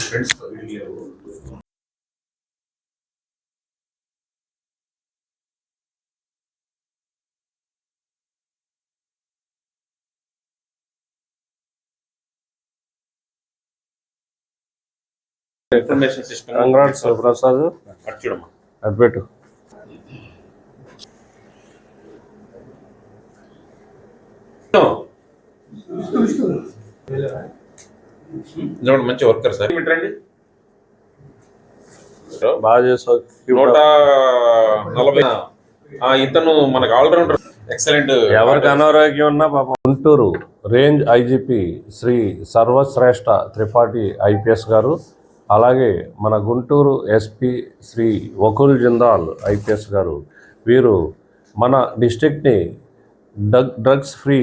Friends video information system congrats Prasad. చూడమ్మా అది పెట్టు చూడండి మంచి వర్కర్ సార్. బాగా చేసావు. నూట నలభై. ఆ, ఇతను మనకు ఆల్రౌండర్ ఎక్సలెంట్ ఎవరికి అనారోగ్యం ఉన్నా పాపం. Guntur range IGP Shri Sarvashreshtha Tripathi IPS గారు అలాగే మన గుంటూరు ఎస్పీ శ్రీ వకుల్ జిందాల్ ఐపీఎస్ గారు వీరు మన డిస్టిక్ని డ్రగ్ డ్రగ్స్ ఫ్రీ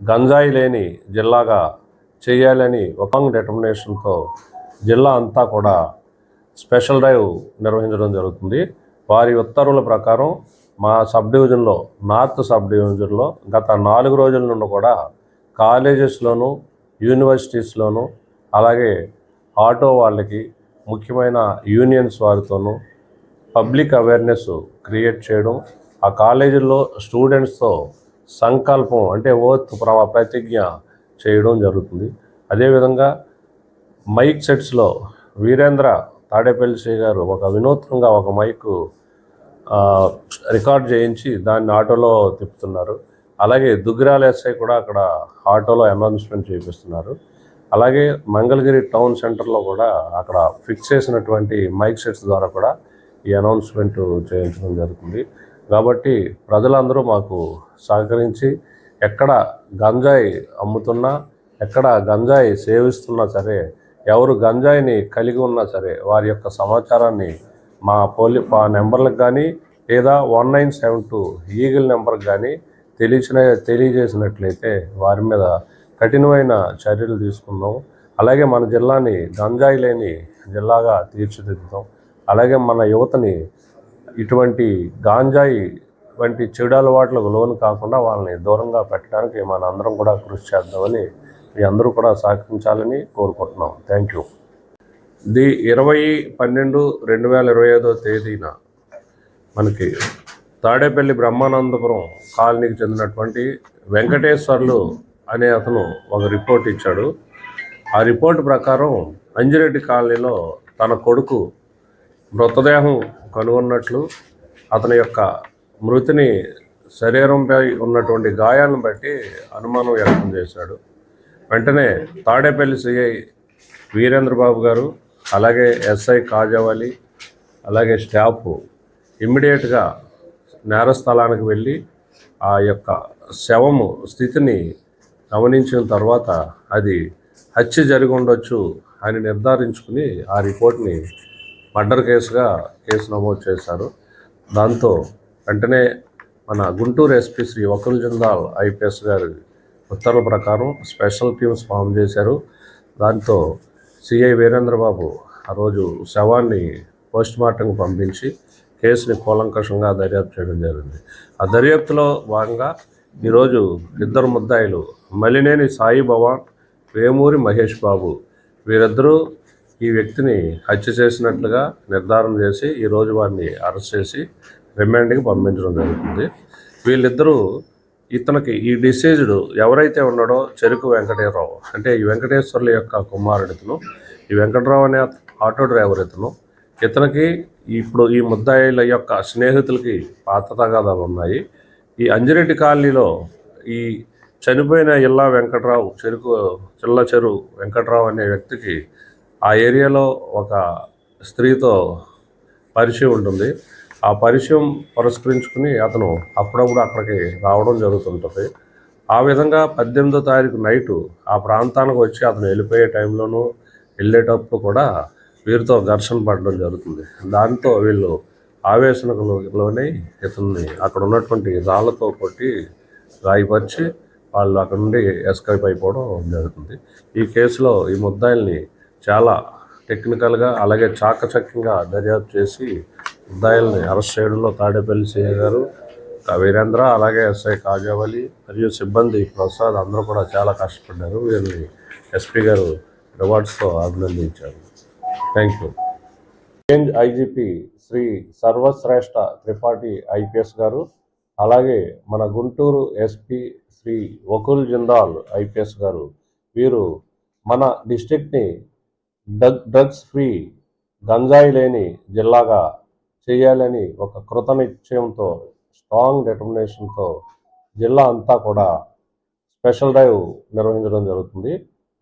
గంజాయి లేని జిల్లాగా చేయాలని ఒక డిటర్మినేషన్తో జిల్లా అంతా కూడా స్పెషల్ డ్రైవ్ నిర్వహించడం జరుగుతుంది. వారి ఉత్తర్వుల ప్రకారం మా సబ్ డివిజన్లో నార్త్ సబ్ డివిజన్లో గత నాలుగు రోజుల నుండి కూడా కాలేజెస్లోను యూనివర్సిటీస్లోను అలాగే ఆటో వాళ్ళకి ముఖ్యమైన యూనియన్స్ వారితోనూ పబ్లిక్ అవేర్నెస్ క్రియేట్ చేయడం ఆ కాలేజీల్లో స్టూడెంట్స్తో సంకల్పం అంటే ఓత్ ప్ర ప్రతిజ్ఞ చేయడం జరుగుతుంది. అదేవిధంగా మైక్ సెట్స్లో వీరేంద్ర తాడేపల్లి శ్రీ గారు ఒక వినూత్నంగా ఒక మైక్ రికార్డ్ చేయించి దాన్ని ఆటోలో తిప్పుతున్నారు. అలాగే దుగ్గిరాల ఎస్ఐ కూడా అక్కడ ఆటోలో అనౌన్స్మెంట్ చేపిస్తున్నారు. అలాగే మంగళగిరి టౌన్ సెంటర్లో కూడా అక్కడ ఫిక్స్ చేసినటువంటి మైక్ సెట్స్ ద్వారా కూడా ఈ అనౌన్స్మెంట్ చేయించడం జరుగుతుంది. కాబట్టి ప్రజలందరూ మాకు సహకరించి ఎక్కడ గంజాయి అమ్ముతున్నా ఎక్కడ గంజాయి సేవిస్తున్నా సరే ఎవరు గంజాయిని కలిగి ఉన్నా సరే వారి యొక్క సమాచారాన్ని మా పోలీ మా నెంబర్లకు కానీ లేదా one nine seven two eagle నెంబర్కి కానీ తెలిసిన తెలియజేసినట్లయితే వారి మీద కఠినమైన చర్యలు తీసుకుందాం. అలాగే మన జిల్లాని గంజాయి లేని జిల్లాగా తీర్చిదిద్దుతాం. అలాగే మన యువతని ఇటువంటి గాంజాయి వంటి చెడు అలవాట్లకు లోను కాకుండా వాళ్ళని దూరంగా పెట్టడానికి మన అందరం కూడా కృషి చేద్దామని మీ అందరూ కూడా సహకరించాలని కోరుకుంటున్నాం. థ్యాంక్ యూ ది ఇరవై పన్నెండు రెండు వేల ఇరవై ఐదో తేదీన మనకి తాడేపల్లి బ్రహ్మానందపురం కాలనీకి చెందినటువంటి వెంకటేశ్వర్లు అనే అతను ఒక రిపోర్ట్ ఇచ్చాడు. ఆ రిపోర్ట్ ప్రకారం అంజిరెడ్డి కాలనీలో తన కొడుకు మృతదేహం కనుగొన్నట్లు అతని యొక్క మృతిని శరీరంపై ఉన్నటువంటి గాయాలను బట్టి అనుమానం వ్యక్తం చేశాడు. వెంటనే తాడేపల్లి సిఐ వీరేంద్రబాబు గారు అలాగే ఎస్ఐ కాజావాలి అలాగే స్టాఫ్ ఇమ్మీడియట్గా నేరస్థలానికి వెళ్ళి ఆ యొక్క శవము స్థితిని గమనించిన తర్వాత అది హత్య జరిగి ఉండొచ్చు అని నిర్ధారించుకుని ఆ రిపోర్ట్ని మర్డర్ కేసుగా కేసు నమోదు చేశారు. దాంతో వెంటనే మన గుంటూరు ఎస్పీ శ్రీ వకుల్ జిందాల్ ఐపీఎస్ గారి ఉత్తర్వుల ప్రకారం స్పెషల్ టీమ్స్ ఫామ్ చేశారు. దాంతో సిఐ వీరేంద్రబాబు ఆ రోజు శవాన్ని పోస్ట్ మార్టంకు పంపించి కేసుని కూలంకషంగా దర్యాప్తు చేయడం జరిగింది. ఆ దర్యాప్తులో భాగంగా ఈరోజు ఇద్దరు ముద్దాయిలు మలినేని సాయి భవాన్ వేమూరి మహేష్ బాబు వీరిద్దరూ ఈ వ్యక్తిని హత్య చేసినట్లుగా నిర్ధారణ చేసి ఈరోజు వారిని అరెస్ట్ చేసి రిమాండ్కి పంపించడం జరుగుతుంది. వీళ్ళిద్దరూ ఇతనికి ఈ డిసీజ్డ్ ఎవరైతే ఉన్నాడో చెరుకు వెంకటేశ్వరరావు అంటే ఈ వెంకటేశ్వర్ల యొక్క కుమారుడితను ఈ వెంకటరావు అనే ఆటో డ్రైవర్ ఇతను ఇతనికి ఇప్పుడు ఈ ముద్దాయిల యొక్క స్నేహితులకి పాత తగాదాలు ఉన్నాయి. ఈ అంజిరెడ్డి కాలనీలో ఈ చనిపోయిన ఇల్లా వెంకటరావు చెరుకు చిల్ల చెరు వెంకటరావు అనే వ్యక్తికి ఆ ఏరియాలో ఒక స్త్రీతో పరిచయం ఉంటుంది. ఆ పరిచయం పురస్కరించుకుని అతను అప్పుడప్పుడు అక్కడికి రావడం జరుగుతుంటుంది. ఆ విధంగా పద్దెనిమిదో తారీఖు నైటు ఆ ప్రాంతానికి వచ్చి అతను వెళ్ళిపోయే టైంలోనూ వెళ్ళేటప్పుడు కూడా వీరితో ఘర్షణ పడడం జరుగుతుంది. దాంతో వీళ్ళు ఆవేశనలోనే ఇతన్ని అక్కడ ఉన్నటువంటి రాళ్ళతో కొట్టి గాయపరిచి వాళ్ళు అక్కడ నుండి ఎస్కేప్ అయిపోవడం జరుగుతుంది. ఈ కేసులో ఈ ముద్దాయిల్ని చాలా టెక్నికల్గా అలాగే చాకచక్యంగా దర్యాప్తు చేసి ముద్దాయిల్ని అరెస్ట్ చేయడంలో తాడేపల్లి సీఏ గారు వీరేంద్ర అలాగే ఎస్ఐ కాజావలి మరియు సిబ్బంది ప్రసాద్ అందరూ కూడా చాలా కష్టపడ్డారు. వీరిని ఎస్పీ గారు రివార్డ్స్తో అభినందించారు. Thank you. Range IGP Shri Sarvashreshtha Tripathi IPS గారు అలాగే మన గుంటూరు ఎస్పీ శ్రీ వకుల్ జిందాల్ ఐపీఎస్ గారు వీరు మన డిస్టిక్ని డ్రగ్ డ్రగ్స్ ఫ్రీ గంజాయి లేని జిల్లాగా చేయాలని ఒక కృత నిశ్చయంతో స్ట్రాంగ్ డిటర్మినేషన్తో జిల్లా అంతా కూడా స్పెషల్ డ్రైవ్ నిర్వహించడం జరుగుతుంది.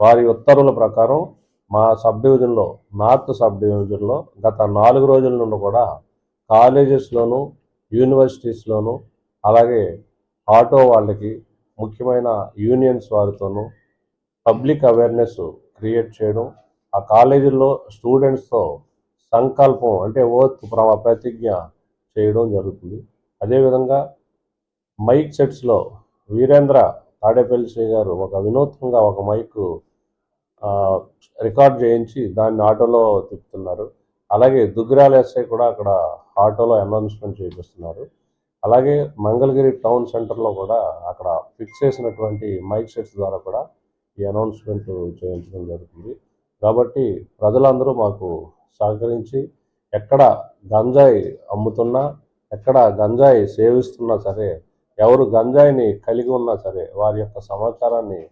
వారి ఉత్తర్వుల ప్రకారం మా సబ్ డివిజన్లో నార్త్ సబ్ డివిజన్లో గత నాలుగు రోజుల నుండి కూడా కాలేజెస్లోను యూనివర్సిటీస్లోను అలాగే ఆటో వాళ్ళకి ముఖ్యమైన యూనియన్స్ వారితోనూ పబ్లిక్ అవేర్నెస్ క్రియేట్ చేయడం ఆ కాలేజీల్లో స్టూడెంట్స్తో సంకల్పం అంటే ఓత్ ప్ర ప్రతిజ్ఞ చేయడం జరుగుతుంది. అదేవిధంగా మైక్ సెట్స్లో వీరేంద్ర తాడేపల్లి శ్రీ గారు ఒక వినూత్నంగా ఒక మైక్ రికార్డ్ చేయించి దాన్ని ఆటోలో తిప్పుతున్నారు. అలాగే దుగ్గిరాల ఎస్ఐ కూడా అక్కడ ఆటోలో అనౌన్స్మెంట్ చేపిస్తున్నారు. అలాగే మంగళగిరి టౌన్ సెంటర్లో కూడా అక్కడ ఫిక్స్ చేసినటువంటి మైక్ సెట్స్ ద్వారా కూడా ఈ అనౌన్స్మెంట్ చేయించడం జరుగుతుంది. కాబట్టి ప్రజలందరూ మాకు సహకరించి ఎక్కడ గంజాయి అమ్ముతున్నా ఎక్కడ గంజాయి సేవిస్తున్నా సరే ఎవరు గంజాయిని కలిగి ఉన్నా సరే వారి యొక్క సమాచారాన్ని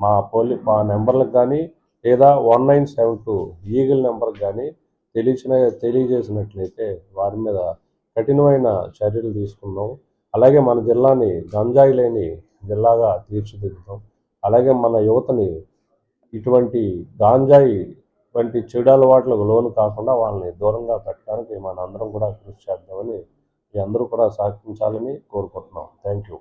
మా పోలీ మా నెంబర్లకు కానీ లేదా one nine seven two eagle నెంబర్కి కానీ తెలిసిన తెలియజేసినట్లయితే వారి మీద కఠినమైన చర్యలు తీసుకుందాం. అలాగే మన జిల్లాని గంజాయి లేని జిల్లాగా తీర్చిదిద్దుతాం. అలాగే మన యువతని ఇటువంటి గాంజాయి వంటి చెడు అలవాట్లకు లోను కాకుండా వాళ్ళని దూరంగా పెట్టడానికి మనందరం కూడా కృషి చేద్దామని మీ అందరూ కూడా సహకరించాలని కోరుకుంటున్నాం. Thank you